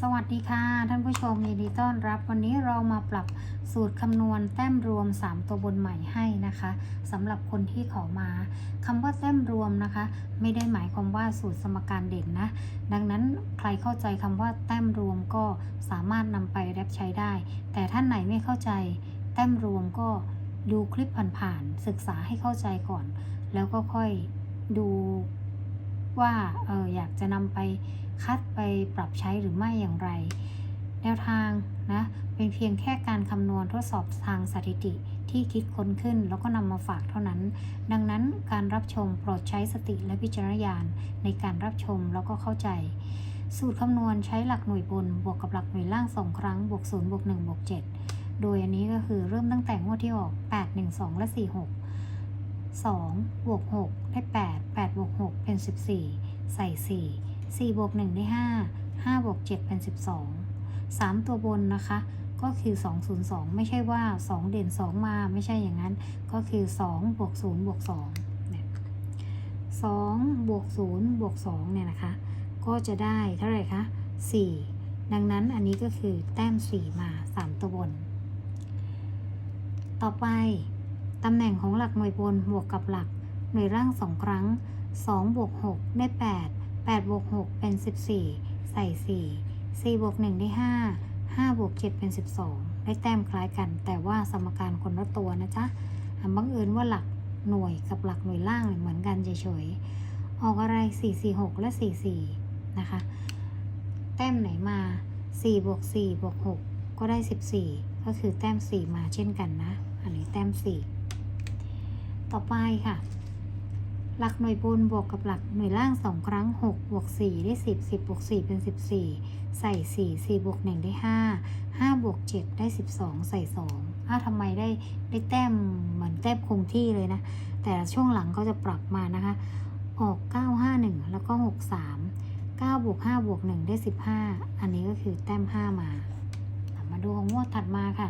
สวัสดีค่ะ ท่านผู้ชมยินดีต้อนรับ วันนี้เรามาปรับสูตรคำนวณแต้มรวม 3 ตัวบนใหม่ให้นะคะสำหรับคนที่ขอมาคำว่าแต้มรวมนะคะ ไม่ได้หมายความว่าสูตรสมการเด่นนะ ดังนั้นใครเข้าใจคำว่าแต้มรวมก็สามารถนำไปแรปใช้ได้ แต่ท่านไหนไม่เข้าใจ แต้มรวมก็ดูคลิปผ่านๆศึกษาให้เข้าใจก่อน แล้วก็ค่อยดู ว่าเอออยากจะนำไปคัดไปปรับใช้หรือไม่อย่างไร แนวทางนะเป็นเพียงแค่การคำนวณทดสอบทางสถิติที่คิดค้นขึ้น แล้วก็นำมาฝากเท่านั้น ดังนั้นการรับชมโปรดใช้สติและวิจารณญาณในการรับชมแล้วก็เข้าใจ สูตรคำนวณใช้หลักหน่วยบน บวกกับหลักหน่วยล่างสองครั้งบวก0บวก1บวก7 โดยอันนี้ก็คือเริ่มตั้งแต่งวดที่ออก 8 1 2 และ 4 6 2บวก6ได้8 8บวก6 เป็น 14 ใส่ 4 4บวก1ได้ 5 5บวก7เป็น 12 3 ตัวบนนะคะ ก็คือ 202 ไม่ใช่ว่า 2 เด่น 2 มาไม่ใช่อย่างนั้น ก็คือ 2 บวก 0 บวก2เนี่ย2บวก 0 บวก 2 เนี่ยนะคะ ก็จะได้เท่าไหร่คะ 4 ดังนั้นอันนี้ก็คือแต้ม 4 มา 3 ตัวบน ต่อไป ตำแหน่งของหลักหน่วยบนบวกกับหลักหน่วยร่าง 2 ครั้ง 2บวก6ได้ 8 8บวก6เป็น 14 ใส่ 4 4บวก1ได้ 5 5บวก7เป็น 12 ได้แต้มคล้ายกัน แต่ว่าสมการคนละตัวนะจ๊ะบังเอิญว่าหลักหน่วยกับหลักหน่วยล่างเหมือนกันเฉยๆ ออกอะไร 4 4 6 และ 4 4 นะคะ แต้มไหนมา 4 บวก 4 บวก 6 ก็ได้ 14 ก็คือแต้ม 4 มาเช่นกันนะ อันนี้แต้ม 4 ต่อไปค่ะ หลักหน่วยบนบวกกับหลักหน่วยล่าง 2 ครั้ง 6 บวก 4 ได้ 10 10บวก4เป็น 14 ใส่ 4 4บวก 1 ได้ 5 5 บวก 7 ได้ 12 ใส่ 2 อ้าวทำไมได้ได้แต้มเหมือนแต้มคงที่เลยนะ แต่ช่วงหลังเขาจะปรับมานะคะ ออก 951 แล้วก็ 63 9บวก5บวก1ได้ 15 อันนี้ก็คือแต้ม 5 มา มาดูของงวดถัดมาค่ะ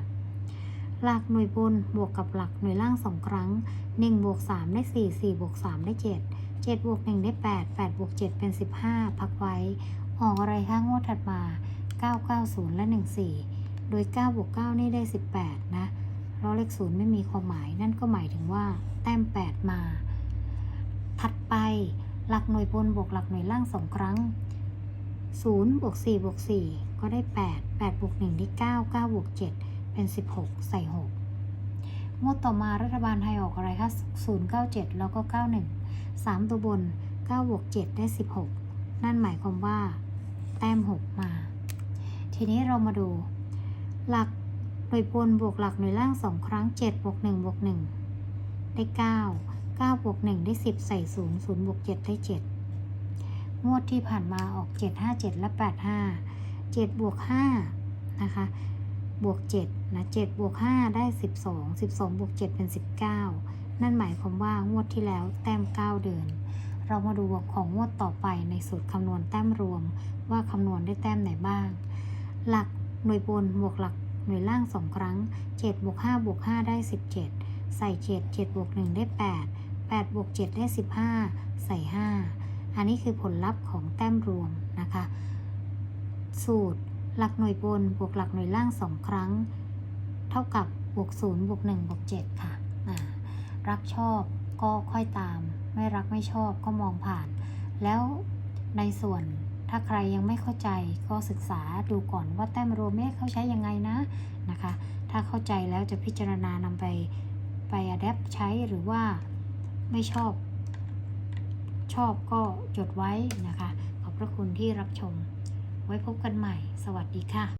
หลักหน่วยบนบวกกับหลักหน่วยล่าง2ครั้ง1บวก3ได้4 4บวก3ได้ 7 7บวก1ได้ 8 8บวก7เป็น 15 พักไว้ ออกอะไรคะงวดถัดมา 990 และ 14 โดย9บวก9นี่ได้ 18 นะเพราะเลข0ไม่มีความหมาย นั่นก็หมายถึงว่า แต้ม 8 มา ถัดไปหลักหน่วยบนบวกหลักหน่วยล่าง2ครั้ง0บวก4บวก4ก็ได้ 8 8บวก1ได้ 9 9บวก7 เป็น 16 ใส่ 6 งวดต่อมารัฐบาลไทยออกอะไรคะ097 แล้วก็ 91 3 ตัวบน 9 บวก 7 ได้ 16 นั่นหมายความว่า แต้ม 6 มา ทีนี้เรามาดู หลักหน่วยบนบวกหลักหน่วยล่าง 2 ครั้ง 7 บวก 1 บวก 1 ได้ 9 9บวก1ได้ 10 ใส่0 0บวก7ได้ 7 งวดที่ผ่านมาออก 757 และ 85 7บวก5นะคะ บวก7นะ7บวก5ได้ 12 12บวก7เป็น 19 นั่นหมายความว่างวดที่แล้วแต้ม 9 เดือน เรามาดูของงวดต่อไปในสูตรคำนวณแต้มรวม ว่าคำนวณได้แต้มไหนบ้าง หลักหน่วยบนบวกหลักหน่วยล่าง 2 ครั้ง7บวก5บวก5ได้ 17 ใส่ 7 7บวก1ได้ 8 8บวก7ได้ 15 ใส่ 5 อันนี้คือผลลัพธ์ของแต้มรวมนะคะ สูตร หลักหน่วยบนบวกหลักหน่วยล่าง 2 ครั้ง เท่ากับบวก0บวก1บวก7ค่ะอ่ารักชอบก็ค่อยตาม ไม่รักไม่ชอบก็มองผ่าน แล้วในส่วนถ้าใครยังไม่เข้าใจก็ศึกษาดูก่อนว่าแต้มรวมเอ๊ะเขาใช้ยังไงนะนะคะ ถ้าเข้าใจแล้วจะพิจารณานำไปไปอัดแอปใช้หรือว่าไม่ชอบ ชอบก็จดไว้นะคะ ขอบพระคุณที่รับชม ไว้พบกันใหม่ สวัสดีค่ะ